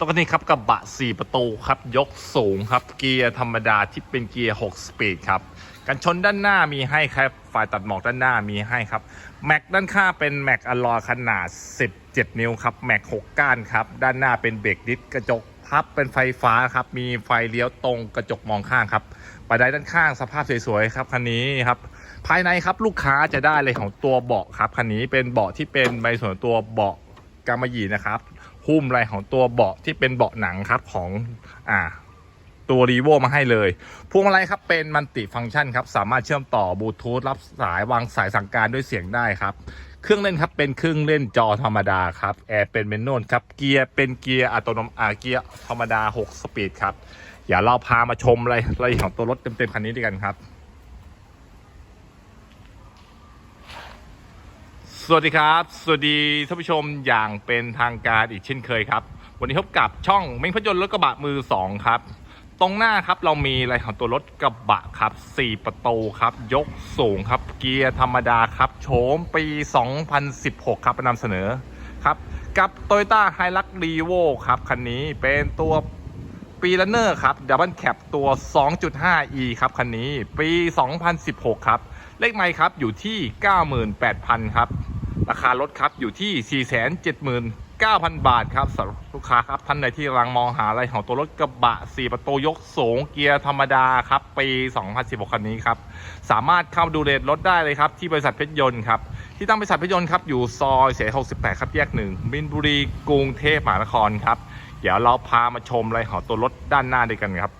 ตรงนี้ครับกระบะ 4 ประตูครับ ยกสูงครับ เกียร์ธรรมดาที่เป็นเกียร์ 6 สปีดครับ กันชนด้านหน้ามีให้ครับฝ่ายตัดหมอกด้านหน้ามีให้ครับ แม็กด้านข้างเป็นแม็กอลลอยขนาด 17 นิ้วครับ แม็ก 6 ก้านครับ ด้านหน้าเป็นเบรกดิสกระจกพับเป็นไฟฟ้าครับ มีไฟเลี้ยวตรงกระจกมองข้างครับปไดด้านข้างสภาพสวยๆครับคันนี้ครับภายในครับลูกค้าจะได้เลยของตัวเบาะครับคันนี้เป็นเบาะที่เป็นใบส่วนตัวเบาะกำมะหยี่นะครับ หุ้มลายของตัวเบาะที่เป็นเบาะหนังครับของอ่าตัวรีโวมาให้เลยพวงมาลัยครับเป็นมัลติฟังก์ชันครับ สามารถเชื่อมต่อบลูทูธรับสายวางสายสั่งการด้วยเสียงได้ครับ เครื่องเล่นครับเป็นเครื่องเล่นจอธรรมดาครับแอร์เป็นเมนนวลครับเกียร์เป็นเกียร์อัตโนมัติเกียร์ธรรมดา 6 สปีดครับอย่าเราพามาชมอะไรรายละเอียดของตัวรถเต็มๆคันนี้ด้วยกันครับ สวัสดีครับ สวัสดีท่านผู้ชมอย่างเป็นทางการอีกเช่นเคยครับ วันนี้พบกับช่องเม้งพยนต์รถกระบะมือสองครับ ตรงหน้าครับเรามีอะไรของตัวรถกระบะครับ 4 ประตูครับ ยกสูงครับ เกียร์ธรรมดาครับ โฉมปี 2016 ครับนำเสนอครับ กับ Toyota h i l u x r e v o ครับ คันนี้เป็นตัวปีลันเนอร์ครับดับเบิลแคปตัว 2.5e ครับ คันนี้ปี 2016 ครับ เลขไมค์ครับอยู่ที่ 98,000 ครับ ราคารถครับอยู่ที่ 479,000 บาทครับสำหรับลูกค้าครับท่านใดที่กำลังมองหาอะไรของตัวรถกระบะ 4 ประตูยกสูงเกียร์ธรรมดาครับปี 2016 คันนี้ครับ สามารถเข้าดูเรทรถได้เลยครับ ที่บริษัทเพชรยนต์ครับที่ตั้งบริษัทเพชรยนต์ครับอยู่ซอยเส68 ครับแยกหนึ่งมินบุรีกรุงเทพมหานครครับเดี๋ยวเราพามาชมอะไรของตัวรถด้านหน้าด้วยกันครับ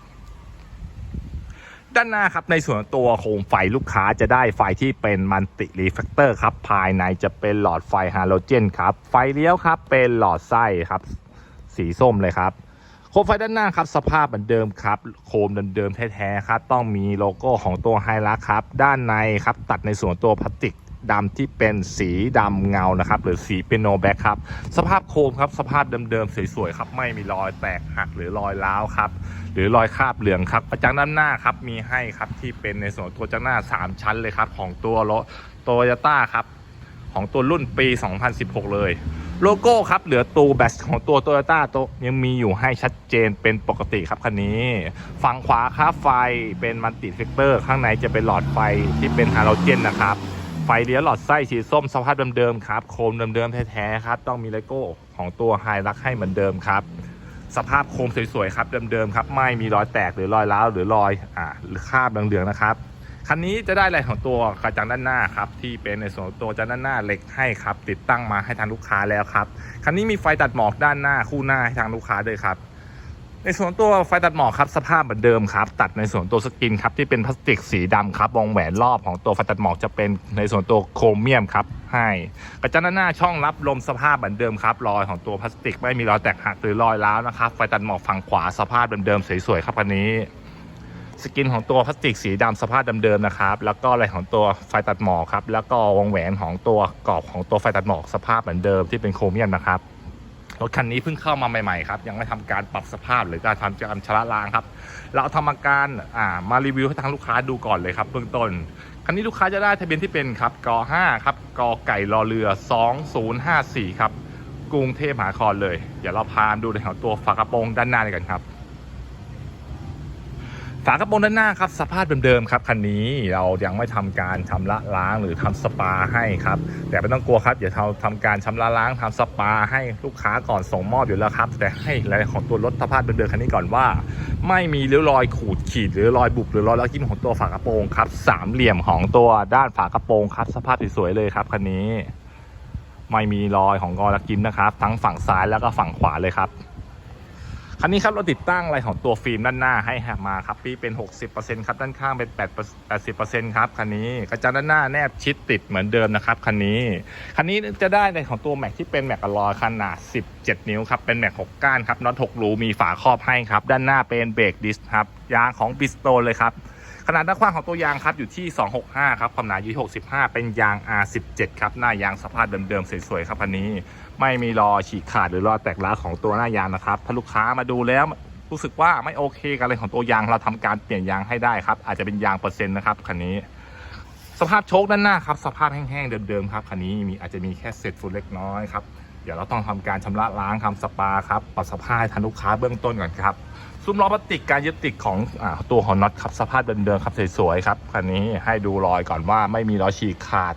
ด้านหน้าครับในส่วนตัวโคมไฟลูกค้าจะได้ไฟที่เป็นมันติรีเฟกเตอร์ครับภายในจะเป็นหลอดไฟฮาโลเจนครับไฟเลี้ยวครับเป็นหลอดไส้ครับสีส้มเลยครับโคมไฟด้านหน้าครับสภาพเหมือนเดิมครับโคมเดิมๆแท้ๆครับต้องมีโลโก้ของตัวไฮรักครับด้านในครับตัดในส่วนตัวพลาสติก ดำที่เป็นสีดำเงานะครับหรือสีเปียโนแบ็คครับสภาพโคมครับสภาพเดิมๆสวยๆครับไม่มีรอยแตกหักหรือรอยร้าวครับหรือรอยคราบเหลืองครับประจังด้านหน้าครับมีให้ครับที่เป็นในส่วนตัวจังหน้า 3 ชั้นเลยครับของตัวรถโตโยต้าครับของตัวรุ่นปี 2016 เลย โลโก้ครับ เหลือตูแบตของตัวโตโยต้าตัวยังมีอยู่ให้ชัดเจนเป็นปกติครับคันนี้ ฝั่งขวาครับไฟเป็นมันติเฟกเตอร์ ข้างในจะเป็นหลอดไฟที่เป็นฮาโลเจนนะครับ ไฟเลี้ยวหลอดไส้สีส้มสภาพเดิมๆครับ โคมเดิมๆแท้ๆครับ ต้องมีโลโก้ของตัวไฮรักให้เหมือนเดิมครับ สภาพโคมสวยๆครับเดิมๆครับ ไม่มีรอยแตกหรือรอยร้าวหรือรอยอ่าหรือคราบเหลืองๆนะครับคันนี้จะได้อะไรของตัวกระจังด้านหน้าครับที่เป็นในส่วนตัวจานด้านหน้าเหล็กให้ครับ ติดตั้งมาให้ทางลูกค้าแล้วครับคันนี้มีไฟตัดหมอกด้านหน้าคู่หน้าให้ทางลูกค้าด้วยครับ ในส่วนตัวไฟตัดหมอกครับสภาพเหมือนเดิมครับ ตัดในส่วนตัวสกินครับที่เป็นพลาสติกสีดำครับวงแหวนรอบของตัวไฟตัดหมอกจะเป็นในส่วนตัวโครเมียมครับให้กระจันหน้าช่องรับลมสภาพเหมือนเดิมครับรอยของตัวพลาสติกไม่มีรอยแตกหักหรือรอยร้าวนะครับไฟตัดหมอกฝั่งขวาสภาพเดิมๆสวยๆครับคันนี้ สกินของตัวพลาสติกสีดำสภาพเดิมๆนะครับแล้วก็อะไรของตัวไฟตัดหมอกครับแล้วก็วงแหวนของตัวกรอบของตัวไฟตัดหมอกสภาพเหมือนเดิมที่เป็นโครเมียมนะครับ รถคันนี้เพิ่งเข้ามาใหม่ๆครับ ยังไม่ทำการปรับสภาพหรือการทำการชำระล้างครับ เราทำการอ่ามารีวิวให้ทางลูกค้าดูก่อนเลยครับเบื้องต้นคันนี้ลูกค้าจะได้ทะเบียนที่เป็นครับก5ครับกไก่รอเรือ 2054 ครับกรุงเทพมหานครเลย เดี๋ยวเราพาดูในของตัวฝากระโปรงด้านหน้าเลยกันครับ ฝากระโปรงด้านหน้าครับสภาพเดิมๆครับคันนี้เรายังไม่ทำการชำระล้างหรือทำสปาให้ครับแต่ไม่ต้องกลัวครับเดี๋ยวเราทำการชำระล้างทำสปาให้ลูกค้าก่อนส่งมอบอยู่แล้วครับ แต่ให้รายละเอียดของตัวรถสภาพเดิมๆคันนี้ก่อนว่า ไม่มีริ้วรอยขูดขีดหรือรอยบุบหรือรอยลักยิ้มของตัวฝากระโปรงครับสามเหลี่ยมของตัวด้านฝากระโปรงครับ สภาพสวยๆเลยครับคันนี้ ไม่มีรอยของกอลักยิ้มนะครับ ทั้งฝั่งซ้ายแล้วก็ฝั่งขวาเลยครับ คันนี้ครับเราติดตั้งอะไรของตัวฟิล์มด้านหน้าให้มาครับพี่เป็น 60%ครับด้านข้างเป็น80%ครับคันนี้กระจังด้านหน้าแนบชิดติดเหมือนเดิมนะครับคันนี้คันนี้จะได้ในของตัวแม็กที่เป็นแม็กอลลอยขนาด 17 นิ้วครับเป็นแม็ก6ก้านครับน็อต6รูมีฝาครอบให้ครับด้านหน้าเป็นเบรกดิสครับยางของบิสโตนเลยครับ ขนาดด้านกว้างของตัวยางครับอยู่ที่ 265 ครับ ความหนาอยู่ที่65 เป็นยาง R17 ครับ หน้ายางสภาพเดิมๆสวยๆครับคันนี้ ไม่มีรอยฉีกขาดหรือรอยแตกร้าวของตัวหน้ายางนะครับ ถ้าลูกค้ามาดูแล้วรู้สึกว่าไม่โอเคกับอะไรของตัวยางเราทำการเปลี่ยนยางให้ได้ครับ อาจจะเป็นยางเปอร์เซ็นต์นะครับคันนี้ สภาพโชคด้านหน้าครับ สภาพแห้งๆเดิมๆครับคันนี้มีอาจจะมีแค่เศษฝุ่นเล็กน้อยครับเดี๋ยวเราต้องทำการชำระล้างทำสปาครับปรับสภาพให้ทันลูกค้าเบื้องต้นก่อนครับ ซุ้มล้อพลาสติกการยึดติดของอตัวของน็อตครับสภาพเดิมๆครับสวยๆครับคันนี้ให้ดูรอยก่อนว่าไม่มีรอยฉีกขาด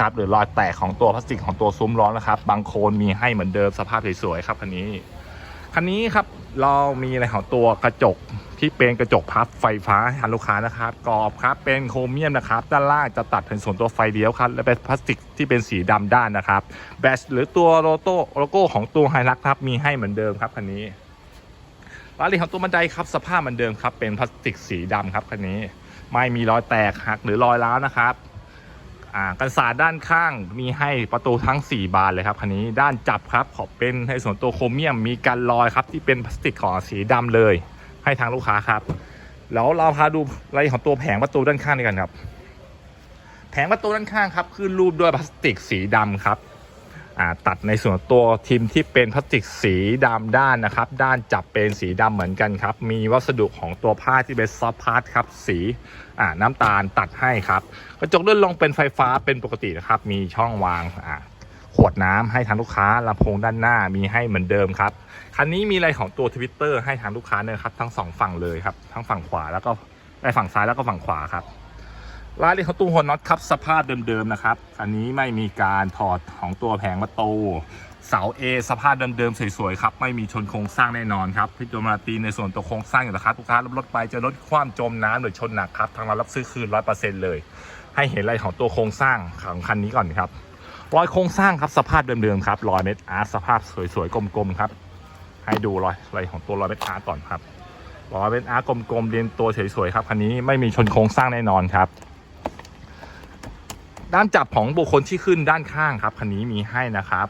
ครับหรือรอยแตกของตัวพลาสติกของตัวซุ้มล้อนะครับ บางโคนมีให้เหมือนเดิมสภาพสวยๆครับคันนี้คันนี้ครับเรามีอะไรของตัวกระจกที่เป็นกระจกพับไฟฟ้าให้ลูกค้านะครับกรอบครับเป็นโครเมียมนะครับ ด้านล่างจะตัดเป็นส่วนตัวไฟเลี้ยวครับและเป็นพลาสติกที่เป็นสีดำด้านนะครับแบชหรือตัวโลโต้โลโก้ของตัวไฮรักครับมีให้เหมือนเดิมครับคันนี้ รายละเอียดของตัวบันไดครับสภาพเหมือนเดิมครับ เป็นพลาสติกสีดำครับคันนี้ ไม่มีรอยแตกหักหรือรอยร้าวนะครับกันศาสด้านข้างมีให้ประตูทั้ง 4 บานเลยครับคันนี้ด้านจับครับขอบเป็นในส่วนตัวโครเมียมมีกันรอยครับที่เป็นพลาสติกของสีดำเลย ให้ทางลูกค้าครับแล้วเราพาดูรายของตัวแผงประตูด้านข้างด้วยกันครับ แผงประตูด้านข้างครับขึ้นรูปด้วยพลาสติกสีดำครับ ตัดในส่วนตัวทิมที่เป็นพลาสติกสีดำด้านนะครับ ด้านจับเป็นสีดำเหมือนกันครับ มีวัสดุของตัวผ้าที่เป็นซอฟพาร์ทครับ สีน้ำตาลตัดให้ครับ กระจกเลื่อนลงเป็นไฟฟ้าเป็นปกตินะครับ มีช่องวางขวดน้ำให้ทางลูกค้าลำโพงด้านหน้ามีให้เหมือนเดิมครับ คันนี้มีอะไรของตัวทวิตเตอร์ให้ทางลูกค้าเนี่ยครับทั้งสองฝั่งเลยครับ ทั้งฝั่งขวาแล้วก็ไอฝั่งซ้ายแล้วก็ฝั่งขวาครับ รายละเอียดของตู้หัวน็อตครับสภาพเดิมๆนะครับอันนี้ไม่มีการถอดของตัวแผงประตูเสา A สภาพเดิมๆสวยๆครับไม่มีชนโครงสร้างแน่นอนครับพี่โจมาตีในส่วนตัวโครงสร้างอยู่แล้วครับลูกค้ารับรถไปจะรถคว่ำจมน้ำหรือชนหนักครับทางเรารับซื้อคืนร้อยเปอร์เซ็นต์เลย ให้เห็นรายของตัวโครงสร้างของคันนี้ก่อนครับรอยโครงสร้างครับสภาพเดิมๆครับรอยเม็ดอาร์ตสภาพสวยๆกลมๆครับให้ดูรอยรอยของตัวรอยเม็ดอาร์ตก่อนครับรอยเม็ดอาร์ตกลมๆเรียนตัวสวยๆครับคันนี้ไม่มีชนโครงสร้างแน่นอนครับ ด้านจับของบุคคลที่ขึ้นด้านข้างครับคันนี้มีให้นะครับ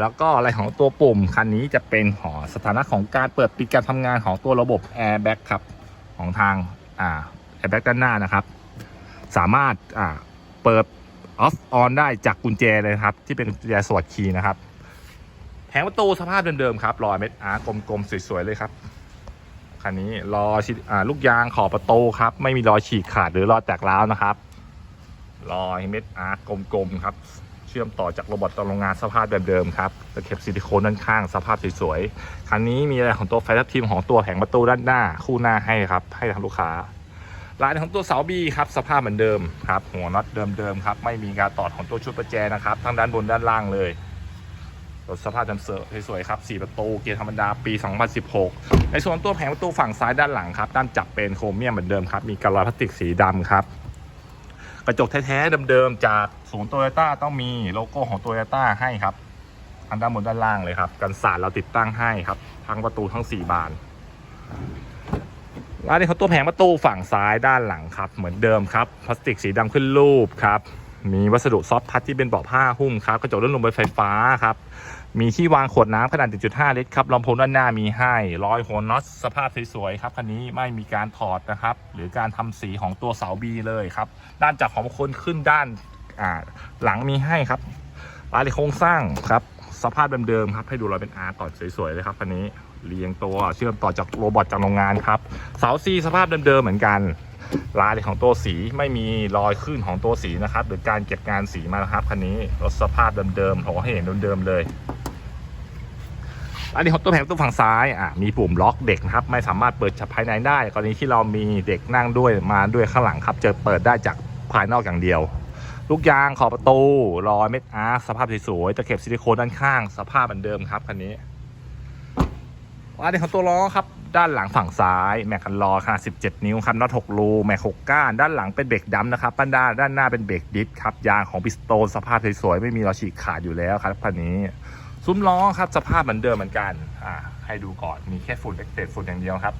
แล้วก็อะไรของตัวปุ่มคันนี้จะเป็นหอสถานะของการเปิดปิดการทำงานของตัวระบบ Airbag ครับของทางอ่า Airbag ด้านหน้านะครับ สามารถอ่าเปิด off on ได้จากกุญแจเลยครับ ที่เป็นกุญแจสวัสดคีย์นะครับแผงประตูสภาพเดิมๆครับรอยเม็ดอาร์กลมๆสวยๆเลยครับคันนี้รอชิอ่าลูกยางขอบประตูครับ ไม่มีรอยฉีกขาดหรือรอยแตกร้าวนะครับ รอยเม็ดอาร์กลมๆครับ เชื่อมต่อจากโรบอทตอนโรงงานสภาพแบบเดิมครับตะเข็บซิลิโคนด้านข้างสภาพสวยๆคันนี้มีอะไรของตัวไฟทับทิมของตัวแผงประตูด้านหน้าคู่หน้าให้ครับ ให้ทางลูกค้าลายของตัวเสาบีครับสภาพเหมือนเดิมครับ หัวน็อตเดิมๆครับ ไม่มีการต่อของตัวชุดประแจนะครับทั้งด้านบนด้านล่างเลยรถสภาพจำเสอสวยๆครับ 4 ประตู เกียร์ธรรมดา ปี 2016 ในส่วนตัวแผงประตูฝั่งซ้ายด้านหลังครับ ด้านจับเป็นโครเมียมเหมือนเดิมครับ มีกระรอยพลาสติกสีดำครับ กระจกแท้ๆเดิมๆจากศูนย์โตโยต้าต้องมีโลโก้ของโตโยต้าให้ครับอันด้านบนด้านล่างเลยครับ กันสาดเราติดตั้งให้ครับ ทั้งประตูทั้ง 4 บานร้านนี้เขาตัวแผงประตูฝั่งซ้ายด้านหลังครับ เหมือนเดิมครับ พลาสติกสีดำขึ้นรูปครับ มีวัสดุซอฟต์ทัชที่เป็นเบาะผ้าหุ้มครับกระจกเลื่อนลงบนไฟฟ้าครับมีที่วางขวดน้ำขนาด 1.5 ลิตรครับลำโพงด้านหน้ามีให้ร้อยหัวน็อตสภาพสวยๆครับคันนี้ไม่มีการถอดนะครับ หรือการทำสีของตัวเสาบีเลยครับ ด้านจับของคนขึ้นด้านหลังมีให้ครับรายละเอียดโครงสร้างครับ สภาพเดิมๆครับ ให้ดูเรอยเป็นอาร์ต่อสวยๆเลยครับคันนี้เรียงตัวเชื่อมต่อจากโรบอทจากโรงงานครับ เสาซีสภาพเดิมๆเหมือนกัน รายของตัวสีไม่มีรอยขึ้นของตัวสีนะครับ หรือการเก็บงานสีมานะครับคันนี้รถสภาพเดิมๆขอให้เห็นเดิมๆเลย อันนี้ของตัวแผงตัวฝั่งซ้ายอะมีปุ่มล็อกเด็กนะครับไม่สามารถเปิดจากภายในได้กรณีที่เรามีเด็กนั่งด้วยมาด้วยข้างหลังครับจะเปิดได้จากภายนอกอย่างเดียวลูกยางขอบประตูรอยเม็ดอาร์สภาพสวยๆตะเข็บซิลิโคนด้านข้าง สภาพเหมือนเดิมครับคันนี้อันนี้ของตัวล้อครับ ด้านหลังฝั่งซ้าย แม็กกันล้อขนาด 17 นิ้วครับน็อต6รูแม็ก6ก้าน ด้านหลังเป็นเบรกดำนะครับด้นดาด้านหน้าเป็นเบรกดิสครับยางของพิสโตนสภาพสวยๆไม่มีรอยฉีกขาดอยู่แล้วครับคันนี้ซุ้มล้อครับสภาพเหมือนเดิมเหมือนกันอ่าให้ดูก่อนมีแค่ฝุ่นเล็กเศษฝุ่นอย่างเดียวครับ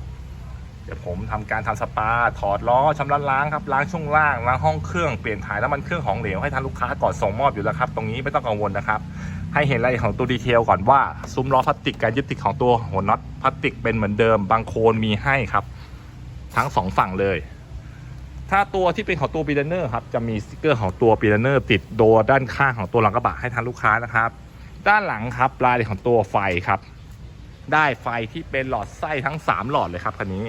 เดี๋ยวผมทำการทำสปา ถอดล้อชำระล้างครับ ล้างช่วงล่าง ล้างห้องเครื่อง เปลี่ยนถ่ายน้ำมันเครื่องของเหลวให้ทางลูกค้าก่อนส่งมอบอยู่แล้วครับ ตรงนี้ไม่ต้องกังวลนะครับ ให้เห็นรายละเอียดของตัวดีเทลก่อนว่า ซุ้มล้อพลาสติกการยึดติดของตัวหัวน็อตพลาสติกเป็นเหมือนเดิม บางโคนมีให้ครับ ทั้งสองฝั่งเลย ถ้าตัวที่เป็นของตัวปีเดนอร์ครับ จะมีสติกเกอร์ของตัวปีเดนอร์ติดโดด้านข้างของตัวหลังกระบะให้ทางลูกค้านะครับ ด้านหลังครับรายละเอียดของตัวไฟครับ ได้ไฟที่เป็นหลอดไส้ทั้ง 3 หลอดเลยครับคันนี้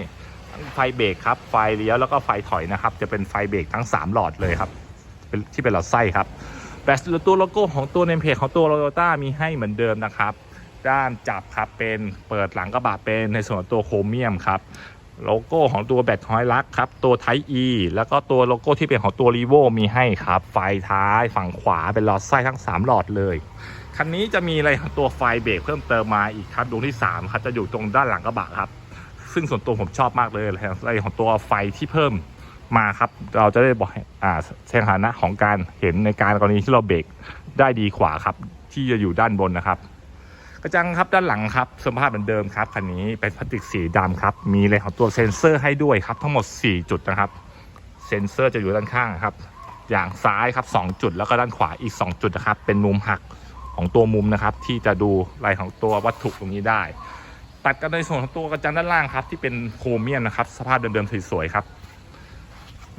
ไฟเบรกครับ ไฟเลี้ยวแล้วก็ไฟถอยนะครับ จะเป็นไฟเบรกทั้ง 3 หลอดเลยครับที่เป็นหลอดไส้ครับแบตตัวโลโก้ของตัวเนมเพจของตัวโตโยต้ามีให้เหมือนเดิมนะครับ ด้านจับครับเป็นเปิดหลังกระบะเป็นในส่วนตัวโครเมียมครับโลโก้ของตัวแบตฮอยลักครับ ตัวไทอีแล้วก็ตัวโลโก้ที่เป็นของตัวรีโวมีให้ครับ ไฟท้ายฝั่งขวาเป็นหลอดไส้ทั้ง 3 หลอดเลย คันนี้จะมีอะไรของตัวไฟเบรกเพิ่มเติมมาอีกครับดวงที่ 3 ครับ จะอยู่ตรงด้านหลังกระบะครับ ซึ่งส่วนตัวผมชอบมากเลยอะไรของตัวไฟที่เพิ่มมาครับ เราจะได้บอกอ่าสถานะของการเห็นในการกรณีที่เราเบรกได้ดีกว่าครับ ที่จะอยู่ด้านบนนะครับ กระจังครับด้านหลังครับสภาพเหมือนเดิมครับคันนี้เป็นพลาสติกสีดำครับ มีเลยของตัวเซนเซอร์ให้ด้วยครับ ทั้งหมด 4 จุดนะครับ เซนเซอร์จะอยู่ด้านข้างครับ อย่างซ้ายครับ 2 จุดแล้วก็ด้านขวาอีก 2 จุดนะครับ เป็นมุมหักของตัวมุมนะครับ ที่จะดูลายของตัววัตถุตรงนี้ได้ ตัดกันในส่วนของตัวกระจังด้านล่างครับ ที่เป็นโครเมียมนะครับสภาพเดิมๆสวยๆครับ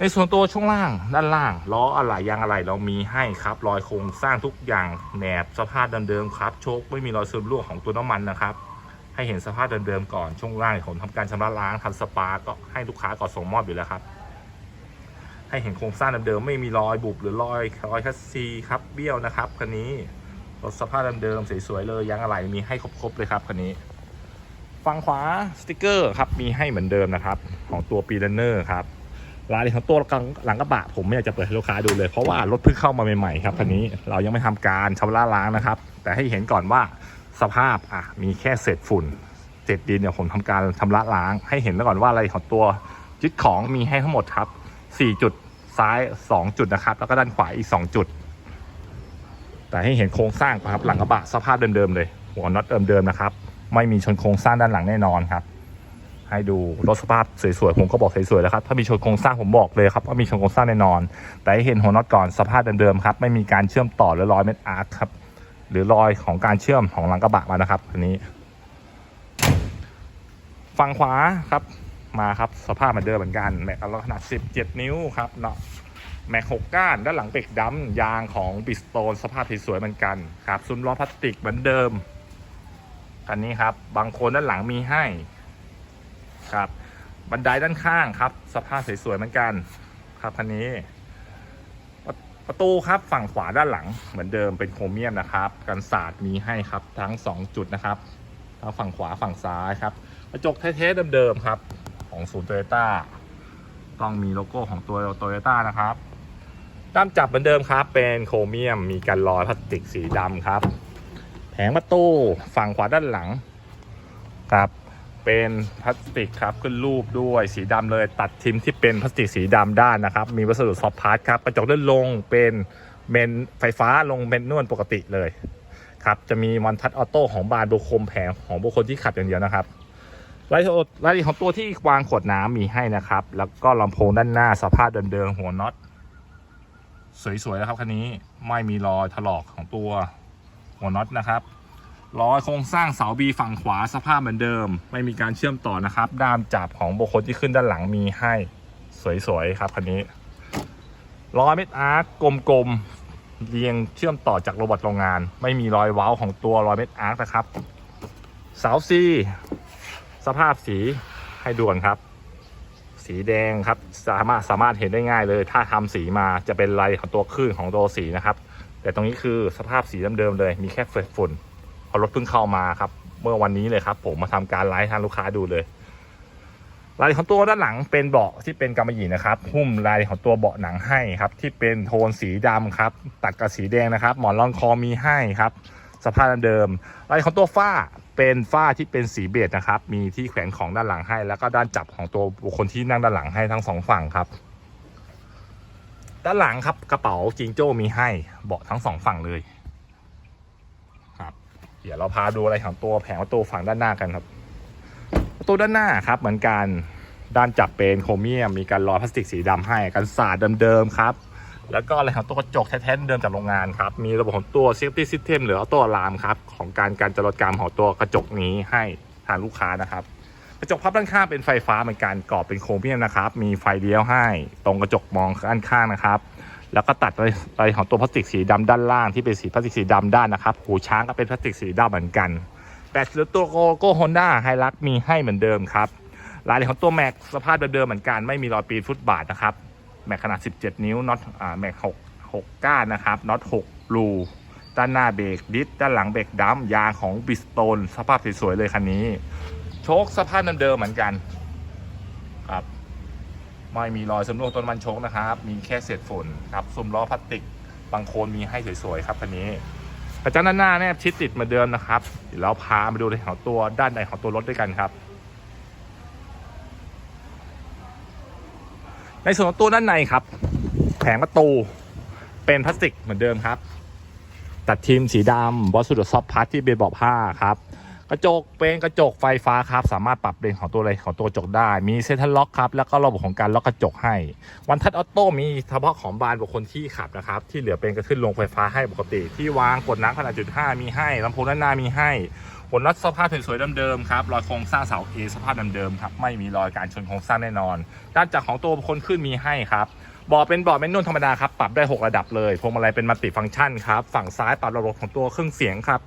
ในส่วนตัวช่วงล่างด้านล่างล้ออะไรยางอะไรเรามีให้ครับรอยโครงสร้างทุกอย่างแหนบสภาพเดิมๆครับโชคไม่มีรอยซึมรั่วของตัวน้ำมันนะครับ ให้เห็นสภาพเดิมๆก่อนช่วงล่างผมทำการชำระล้างทำสปาก็ให้ลูกค้าก่อนส่งมอบอยู่แล้วครับให้เห็นโครงสร้างเดิมๆไม่มีรอยบุบหรือรอยรอยคัสซีครับเบี้ยวนะครับคันนี้รถสภาพเดิมๆสวยๆเลยยางอะไรมีให้ครบๆเลยครับคันนี้ ฝั่งขวาสติกเกอร์ครับมีให้เหมือนเดิมนะครับ ของตัวปีเลนเนอร์ครับรายละเอียดของตัวหลังกระบะผมไม่อยากจะเปิดให้ลูกค้าดูเลย เพราะว่ารถเพิ่งเข้ามาใหม่ๆครับคันนี้เรายังไม่ทำการชำระล้างนะครับ แต่ให้เห็นก่อนว่าสภาพอะมีแค่เศษฝุ่นเศษดินเนี่ยผมทำการชำระล้าง ให้เห็นแล้วก่อนว่าอะไรของตัวยึดของมีให้ทั้งหมดครับ4จุดซ้าย 2 จุดนะครับ แล้วก็ด้านขวาอีก 2 จุด แต่ให้เห็นโครงสร้างครับหลังกระบะสภาพเดิมๆเลย หัวน็อตเดิมๆนะครับ ไม่มีชนโครงสร้างด้านหลังแน่นอนครับ ให้ดูรถสภาพสวยๆผมก็บอกสวยๆแล้วครับถ้ามีชนโครงสร้างผมบอกเลยครับว่ามีชนโครงสร้างแน่นอน แต่ให้เห็นหัวน็อตก่อนสภาพเดิมๆครับไม่มีการเชื่อมต่อหรือรอยเม็ดอาร์คครับหรือรอยของการเชื่อมของหลังกระบะมานะครับอันนี้ฝั่งขวาครับมาครับสภาพเหมือนเดิมเหมือนกันแม็กขนาด 17 นิ้วครับเนาะแม็กหกก้านด้านหลังเป็กดำยางของบิสโตนสภาพสวยๆเหมือนกันครับซุ้มล้อพลาสติกเหมือนเดิม คันนี้ครับ บางคนด้านหลังมีให้ครับ บันไดด้านข้างครับ สภาพสวยๆเหมือนกัน ครับคันนี้ประประตูครับฝั่งขวาด้านหลังเหมือนเดิมเป็นโครเมียมนะครับ กันศาสตร์มีให้ครับ ทั้ง 2 จุดนะครับทั้งฝั่งขวาฝั่งซ้ายครับกระจกเท่ๆเดิมๆครับ ของศูนย์โตโยต้าต้องมีโลโก้ของตัวโตโยต้านะครับด้ามจับเหมือนเดิมครับ เป็นโครเมียมมีกันรอยพลาสติกสีดำครับ แผงประตูฝั่งขวาด้านหลังครับเป็นพลาสติกครับขึ้นรูปด้วยสีดำเลยตัดทิมที่เป็นพลาสติกสีดำด้านนะครับ มีวัสดุซอฟพาร์ทครับกระจกเลื่อนลงเป็นเมนไฟฟ้าลงเป็นนวลปกติเลยครับจะมีมอนทัชออโต้ของบานบุคมแผงของบุคคลที่ขับอย่างเดียวนะครับรายละเอียดรายละเอียดของตัวที่วางขวดน้ำมีให้นะครับ แล้วก็ลำโพงด้านหน้าสภาพเดิมๆหัวน็อตสวยๆนะครับคันนี้ไม่มีรอยถลอกของตัว หัวน็อตนะครับล้อโครงสร้างเสาบีฝั่งขวาสภาพเหมือนเดิม ไม่มีการเชื่อมต่อนะครับ ด้ามจับของบุคคลที่ขึ้นด้านหลังมีให้สวยๆครับคันนี้ล้อเม็ดอาร์คกลมๆเรียงเชื่อมต่อจากโรบอทโรงงาน ไม่มีรอยเว้าของตัวรอยเม็ดอาร์คนะครับเสาซีสภาพสีให้ด่วนครับ สีแดงครับสามารถสามารถเห็นได้ง่ายเลย ถ้าทำสีมาจะเป็นลายของตัวคลื่นของตัวสีนะครับ แต่ตรงนี้คือสภาพสีเดิมๆเลย มีแค่เฟซฝุ่นพอรถเพิ่งเข้ามาครับ เมื่อวันนี้เลยครับ ผมมาทำการไลฟ์ทางลูกค้าดูเลยรายของตัวด้านหลังเป็นเบาะที่เป็นกำมะหยี่นะครับหุ้มรายของตัวเบาะหนังให้ครับ ที่เป็นโทนสีดำครับ ตัดกับสีแดงนะครับ หมอนรองคอมีให้ครับ สภาพเดิมรายของตัวฝ้าเป็นฝ้าที่เป็นสีเบจนะครับ มีที่แขวนของด้านหลังให้ แล้วก็ด้านจับของตัวบุคคลที่นั่งด้านหลังให้ทั้งสองฝั่งครับ ด้านหลังครับกระเป๋าจิงโจ้มีให้เบาะทั้งสองฝั่งเลยครับ เดี๋ยวเราพาดูอะไรของตัวแผงประตูฝั่งด้านหน้ากันครับประตูด้านหน้าครับเหมือนกันด้านจับเป็นโครเมียมมีการล้อพลาสติกสีดำให้กันสาดเดิมๆครับ แล้วก็อะไรของตัวกระจกแท้ๆเดิมจากโรงงานครับ มีระบบของตัว safety system หรือ auto alarm ครับ ของการการจรดกรรมของตัวกระจกนี้ให้ทางลูกค้านะครับ กระจกพับด้านข้างเป็นไฟฟ้าเหมือนกันกรอบเป็นโครเมียมนะครับ มีไฟเลี้ยวให้ ตรงกระจกมองด้านข้างนะครับ แล้วก็ตัดไปของตัวพลาสติกสีดำด้านล่างที่เป็นสีพลาสติกสีดำด้านนะครับ หูช้างก็เป็นพลาสติกสีดำเหมือนกันแปดหรือตัวโกโก้ฮอนด้าไฮรักมีให้เหมือนเดิมครับรายละเอียดของตัวแม็กสภาพเดิมๆเหมือนกันไม่มีรอยปีนฟุตบาทนะครับแม็กขนาด 17 นิ้วน็อตอ่าแม็ก6 6 ก้านนะครับน็อต6รูด้านหน้าเบรกดิสด้านหลังเบรกดัมยางของบิสโตนสภาพสวยๆเลยคันนี้ โชคสภาพเดิมๆเหมือนกันครับไม่มีรอยสำรวงต้นมันโชคนะครับ มีแค่เศษฝุ่นครับซุ้มล้อพลาสติกบางโคนมีให้สวยๆครับคันนี้กระจังด้านหน้าแนบชิดติดเหมือนเดิมนะครับเดี๋ยวเราพามาดูในของตัวด้านในของตัวรถด้วยกันครับ ในส่วนของตัวด้านในครับ แผงประตูเป็นพลาสติกเหมือนเดิมครับ ตัดทีมสีดำบอสสุดซอฟพาร์ทที่เป็นเบาะผ้าครับ กระจกเป็นกระจกไฟฟ้าครับ สามารถปรับเลนของตัวอะไรของตัวกระจกได้ มีเซ็นทรัลล็อกครับ แล้วก็ระบบของการล็อกกระจกให้ วันทัชออโต้มีเฉพาะของบานบุคคลที่ขับนะครับ ที่เหลือเป็นกระขึ้นลงไฟฟ้าให้ปกติ ที่วางกดน้ำขนาดจุดห้ามีให้ลำโพงด้านหน้ามีให้หัวน็อตสภาพสวยๆเดิมๆครับ รอยโครงสร้างเสาเอสภาพเดิมๆครับ ไม่มีรอยการชนโครงสร้างแน่นอน ด้านจากของตัวบุคคลขึ้นมีให้ครับบาะเป็นบาะแมนนวลธรรมดาครับ ปรับได้ 6 ระดับเลย พวงมาลัยเป็นมัลติฟังก์ชันครับ ฝั่งซ้ายปรับระบบของตัวเครื่องเสียงครับ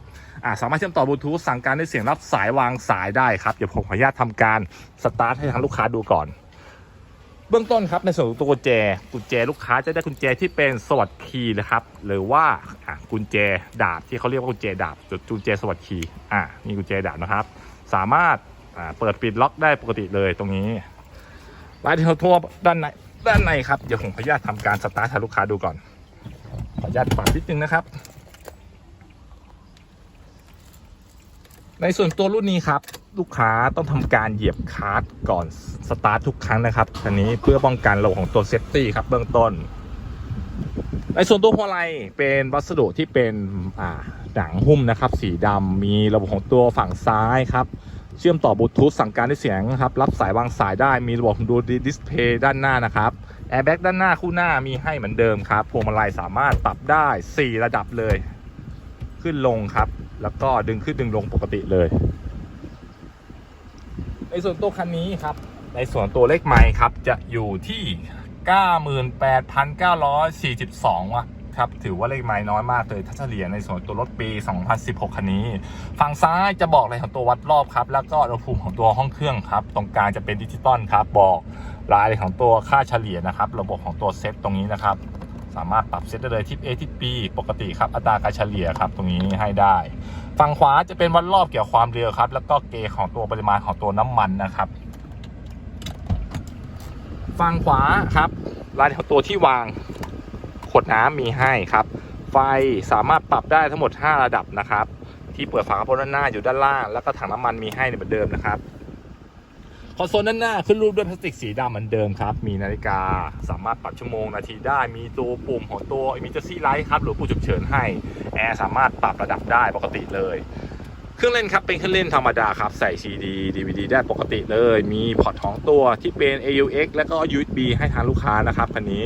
อ่าสามารถเชื่อมต่อบลูทูธสั่งการด้วยเสียงรับสายวางสายได้ครับเดี๋ยวผมขออนุญาตทำการสตาร์ทให้ทางลูกค้าดูก่อน เบื้องต้นครับในส่วนของตัวกุญแจกุญแจลูกค้าจะได้กุญแจที่เป็นสวัสดคีนะครับหรือว่ากุญแจดาบที่เขาเรียกว่ากุญแจดาบจุดกุญแจสวัสดคีอ่านี่กุญแจดาบนะครับ สามารถอ่าเปิดปิดล็อกได้ปกติเลยตรงนี้รายละเอียดทั่วด้านในด้านในครับเดี๋ยวผมขออนุญาตทำการสตาร์ทให้ลูกค้าดูก่อนขออนุญาตปรับนิดนึงนะครับ ในส่วนตัวรุ่นนี้ครับ ลูกค้าต้องทำการเหยียบคลัตช์ก่อนสตาร์ททุกครั้งนะครับอันนี้เพื่อป้องกันระบบของตัวเซฟตี้ครับเบื้องต้น ในส่วนตัวพวงมาลัยเป็นวัสดุที่เป็นอ่าหนังหุ้มนะครับ สีดำมีระบบของตัวฝั่งซ้ายครับ เชื่อมต่อบลูทูธสั่งการด้วยเสียงครับ รับสายวางสายได้มีระบบดูดิสเพย์ด้านหน้านะครับแอร์แบ็กด้านหน้าคู่หน้ามีให้เหมือนเดิมครับพวงมาลัยสามารถปรับได้ 4 ระดับเลย ขึ้นลงครับ แล้วก็ดึงขึ้นดึงลงปกติเลย ในส่วนตัวคันนี้ครับ ในส่วนตัวเลขไมค์ครับ จะอยู่ที่ 98,942วะครับถือว่าเลขไม้น้อยมากเลยถ้าเฉลี่ยในส่วนตัวรถปี 2016 คันนี้ ฝั่งซ้ายจะบอกเลยของตัววัดรอบครับ แล้วก็อุณหภูมิของตัวห้องเครื่องครับ ตรงกลางจะเป็นดิจิตอลครับ บอกรายของตัวค่าเฉลี่ยนะครับ ระบบของตัวเซตตรงนี้นะครับสามารถปรับเซตได้เลยทิป A ทิป B ปกติครับอัตราการเฉลี่ยครับตรงนี้ให้ได้ ฝั่งขวาจะเป็นวัดรอบเกี่ยวกับความเร็วครับ แล้วก็เกของตัวปริมาณของตัวน้ำมันนะครับ ฝั่งขวาครับรายของตัวที่วางขวดน้ำมีให้ครับ ไฟสามารถปรับได้ทั้งหมด 5 ระดับนะครับ ที่เปิดฝากระโปรงด้านหน้าอยู่ด้านล่าง แล้วก็ถังน้ำมันมีให้เหมือนเดิมนะครับ คอนโซลด้านหน้าขึ้นรูปด้วยพลาสติกสีดำเหมือนเดิมครับ มีนาฬิกาสามารถปรับชั่วโมงนาทีได้ มีตัวปุ่มของตัว emergency light ครับหรือผู้ฉุกเฉินให้ แอร์สามารถปรับระดับได้ปกติเลย เครื่องเล่นครับเป็นเครื่องเล่นธรรมดาครับใส่ CD DVD ได้ปกติเลย มีพอร์ตของตัวที่เป็น AUX แล้วก็ USB ให้ทางลูกค้านะครับคันนี้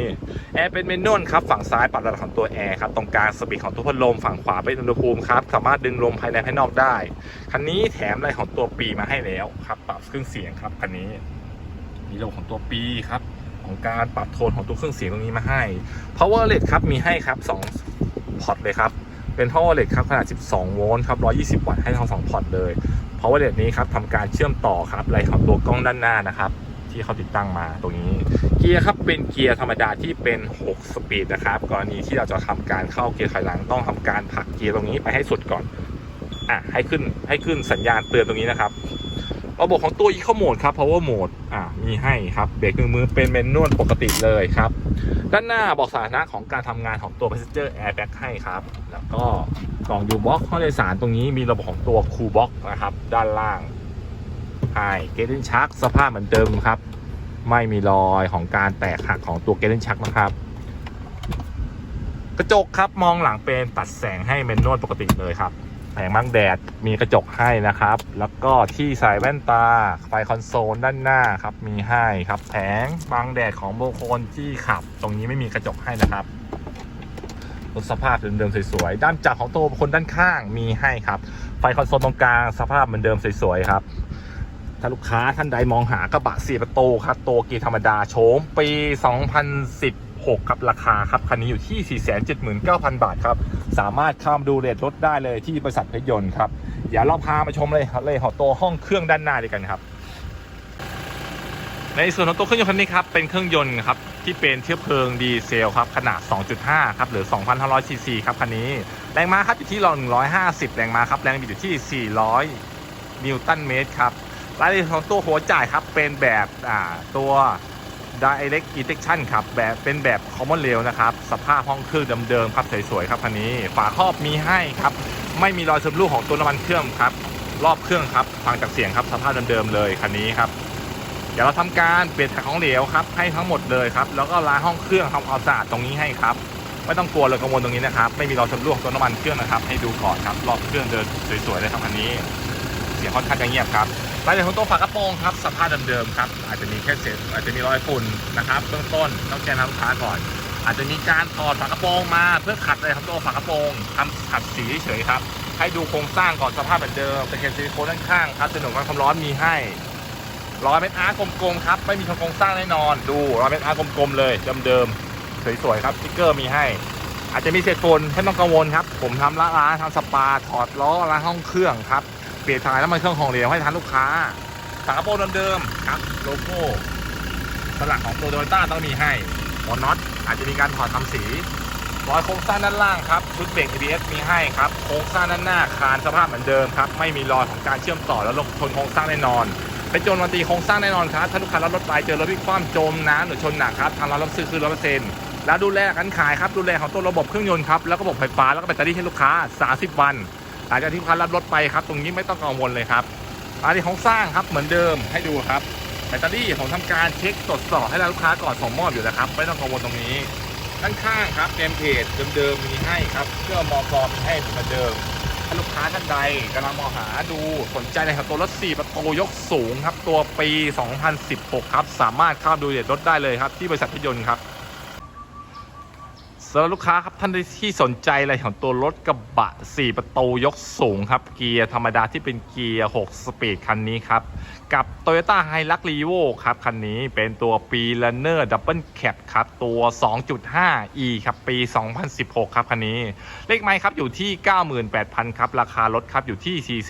แอร์เป็นเมนนวลครับฝั่งซ้ายปรับระดับของตัวแอร์ครับตรงกลางสปีดของตัวพัดลมฝั่งขวาเป็นอุณหภูมิครับสามารถดึงลมภายในภายนอกได้คันนี้แถมอะไรของตัวปีมาให้แล้วครับปรับเครื่องเสียงครับคันนี้ มีระบบของตัวปีครับของการปรับโทนของตัวเครื่องเสียงตรงนี้มาให้ power LED ครับมีให้ครับ2พอร์ตเลยครับ เป็น power LED ครับขนาด 12 โวลต์ครับ 120 วัตต์ให้ทั้งสองพอร์ตเลย power LED นี้ครับทำการเชื่อมต่อครับไรของตัวกล้องด้านหน้านะครับ ที่เขาติดตั้งมาตรงนี้ เกียร์ครับเป็นเกียร์ธรรมดาที่เป็น 6 สปีดนะครับ กรณีที่เราจะทำการเข้าเกียร์ถอยหลังต้องทำการผลักเกียร์ตรงนี้ไปให้สุดก่อนอะให้ขึ้นให้ขึ้นสัญญาณเตือนตรงนี้นะครับ ระบบของตัว Eco Mode ครับ Power Mode อ่ามีให้ครับเบรกมือมือเป็นเมนนวลปกติเลยครับ ด้านหน้าบอกสถานะของการทำงานของตัว Passenger Airbag ให้ครับ แล้วก็กล่องยูบ็อกห้องโดยสารตรงนี้มีระบบของตัว Cool Box นะครับ ด้านล่างให้เกดินชักสภาพเหมือนเดิมครับ ไม่มีรอยของการแตกหักของตัวเกดินชักนะครับ กระจกครับมองหลังเป็นตัดแสงให้เมนนวลปกติเลยครับ แผงบังแดดมีกระจกให้นะครับ แล้วก็ที่ใส่แว่นตาไฟคอนโซลด้านหน้าครับมีให้ครับ แผงบังแดดของโบโคนที่ขับ ตรงนี้ไม่มีกระจกให้นะครับรถสภาพเดิมๆสวยๆด้านจับของตัวคคลด้านข้างมีให้ครับ ไฟคอนโซลตรงกลางสภาพเหมือนเดิมสวยๆครับถ้าลูกค้าท่านใดมองหากระบะสี่ประตูครับตัวเกียธรรมดาโฉมปี 2016ครับราคาครับคันนี้อยู่ที่ 479,000 บาทครับ สามารถเข้ามาดูเรทรถได้เลยที่บริษัทเพชรยนต์ครับเดี๋ยวเราพามาชมเลยเลยของตัวห้องเครื่องด้านหน้าด้วยกันครับ ในส่วนของตัวเครื่องยนต์คันนี้ครับเป็นเครื่องยนต์ครับที่เป็นเชื้อเพลิงดีเซลครับขนาด 2.5 ครับหรือ 2,500 ซีซีครับคันนี้แรงม้าครับอยู่ที่150 แรงม้าครับแรงบิดอยู่ที่ 400 นิวตันเมตรครับรายละเอียดของตัวหัวจ่ายครับเป็นแบบตัว Direct Injection ครับแบบเป็นแบบ Common Rail นะครับ สภาพห้องเครื่องเดิมๆครับสวยๆครับคันนี้ ฝาครอบมีให้ครับ ไม่มีรอยชำรุดของตัวน้ำมันเครื่องครับ รอบเครื่องครับฟังจากเสียงครับสภาพเดิมๆเลยคันนี้ครับเดี๋ยวเราทำการเปลี่ยนถ่ายของเหลวครับให้ทั้งหมดเลยครับแล้วก็ล้างห้องเครื่องทำความสะอาดตรงนี้ให้ครับไม่ต้องกลัวเลยกังวลตรงนี้นะครับไม่มีรอยชำรุดของตัวน้ำมันเครื่องนะครับ ให้ดูก่อนครับรอบเครื่องเดินสวยๆเลยครับคันนี้ เสียงค่อนข้างจะเงียบครับ รายละเอียดของตัวฝากระโปรงครับสภาพเดิมๆครับอาจจะมีแค่เศษอาจจะมีรอยฝุ่นนะครับเบื้องต้นต้องแจ้งลูกค้าก่อน อาจจะมีการถอดฝากระโปรงมา เพื่อขัดเลยครับตัวฝากระโปรงทำขัดสีเฉยครับให้ดูโครงสร้างก่อนสภาพแบบเดิมตะเข็บซิลิโคนด้านข้างครับจะหนุนความร้อนมีให้รอยเม็ดอาร์กลมๆครับไม่มีโครงสร้างแน่นอน ดูรอยเม็ดอาร์กลมๆเลยเดิมๆสวยๆครับสติ๊กเกอร์มีให้ อาจจะมีเศษฝุ่นไม่ต้องกังวลครับ ผมทำล้างร้าทำสปาถอดล้อล้างห้องเครื่องครับ เปลี่ยนถ่ายน้ำมันเครื่องของเหลวให้ทานลูกค้าฝากระโปรงเดิมๆครับ โลโก้สลักของตัวโตโยต้าต้องมีให้หัวน็อตอาจจะมีการถอดทำสีรอยโครงสร้างด้านล่างครับ ชุดเบรก ABS มีให้ครับ โครงสร้างด้านหน้าคานสภาพเหมือนเดิมครับ ไม่มีรอยของการเชื่อมต่อแล้วลงชนโครงสร้างแน่นอนเป็นโจรวันตีโครงสร้างแน่นอนครับ ถ้าลูกค้ารับรถไปเจอรถพิคว่ำจมน้ำหรือชนหนักครับ ทางเรารับซื้อคือร้อยเปอร์เซ็นต์แล้วดูแลการขายครับ ดูแลของตัวระบบเครื่องยนต์ครับ แล้วก็ระบบไฟฟ้า แล้วก็แบตเตอรี่ให้ลูกค้า 30 วัน ลังจากที่ลูกค้ารับรถไปครับ ตรงนี้ไม่ต้องกังวลเลยครับรายละเอียดของสร้างครับเหมือนเดิมให้ดูครับแบตเตอรี่ผมทำการเช็คตรวจสอบให้ลูกค้าก่อนส่งมอบอยู่แล้วครับ ไม่ต้องกังวลตรงนี้ด้านข้างครับเต็มเพจเดิมๆมีให้ครับเครื่องมอกรมีให้เหมือนเดิมถ้าลูกค้าท่านใดกำลังมองหาดูสนใจในครับตัวรถ 4 ประตูยกสูงครับ ตัวปี 2016 ครับ สามารถเข้าดูเด็ดรถได้เลยครับ ที่บริษัทพิยนต์ครับ สำหรับลูกค้าครับท่านที่สนใจอะไรของตัวรถกระบะ 4 ประตูยกสูงครับ เกียร์ธรรมดาที่เป็นเกียร์ 6 สปีดคันนี้ครับ กับ Toyota h i l u x r e v o ครับ คันนี้เป็นตัวปี Runner Double Cab ครับ ตัว 2.5e ครับ ปี 2016 ครับ คันนี้ เลขไม้ครับอยู่ที่ 98,000 ครับ ราคารถครับอยู่ที่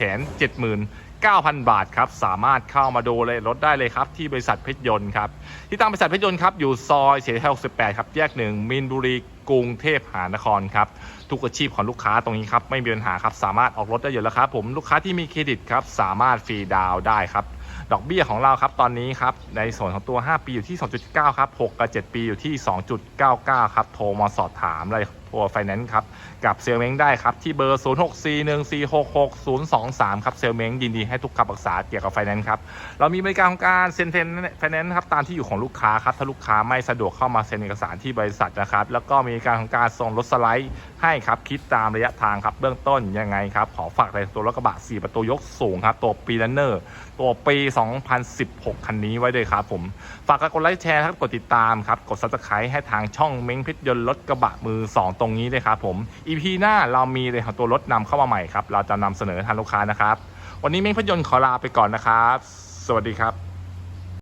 479,000 บาทครับ สามารถเข้ามาดูเลยรถได้เลยครับ ที่บริษัทเพชรยนต์ครับ ที่ตั้งบริษัทเพชรยนต์ครับ อยู่ซอยเฉลิมไทย68 ครับ แยกหนึ่งมินบุรี กรุงเทพหานครครับทุกอาชีพของลูกค้าตรงนี้ครับไม่มีปัญหาครับสามารถออกรถได้อยู่แล้วครับผมลูกค้าที่มีเครดิตครับสามารถฟรีดาวได้ครับดอกเบี้ยของเราครับตอนนี้ครับในส่วนของตัว 5 ปีอยู่ที่ 2.9 ครับ 6 กับ 7 ปีอยู่ที่ 2.99 ครับ โทรมาสอบถามเลยัวไฟแนนซ์ครับกับเซลเม้งได้ครับที่เบอร์ 0641466023 ครับเซลเม้งยินดีให้ทุกคำปรึกษาเกี่ยวกับไฟแนนซ์ครับเรามีบริการของการเซ็นเทนไฟแนนซ์ครับตามที่อยู่ของลูกค้าครับถ้าลูกค้าไม่สะดวกเข้ามาเซ็นเอกสารที่บริษัทนะครับแล้วก็มีการของการส่งรถสไลด์ให้ครับคิดตามระยะทางครับเบื้องต้นยังไงครับขอฝากในตัวรถกระบะ 4 ประตูยกสูงครับตัวปีลันเนอร์ตัวปี 2016 คันนี้ไว้ด้วยครับผม ฝากกดไลค์แชร์ครับกดติดตามครับกด subscribe ให้ทางช่องเม้งพชรยนต์รถกระบะมือ2ตรงนี้เลยครับผม EP หน้าเรามีเลยของตัวรถนำเข้ามาใหม่ครับ เราจะนำเสนอทางลูกค้านะครับ วันนี้เม้งพยนต์ขอลาไปก่อนนะครับ สวัสดีครับ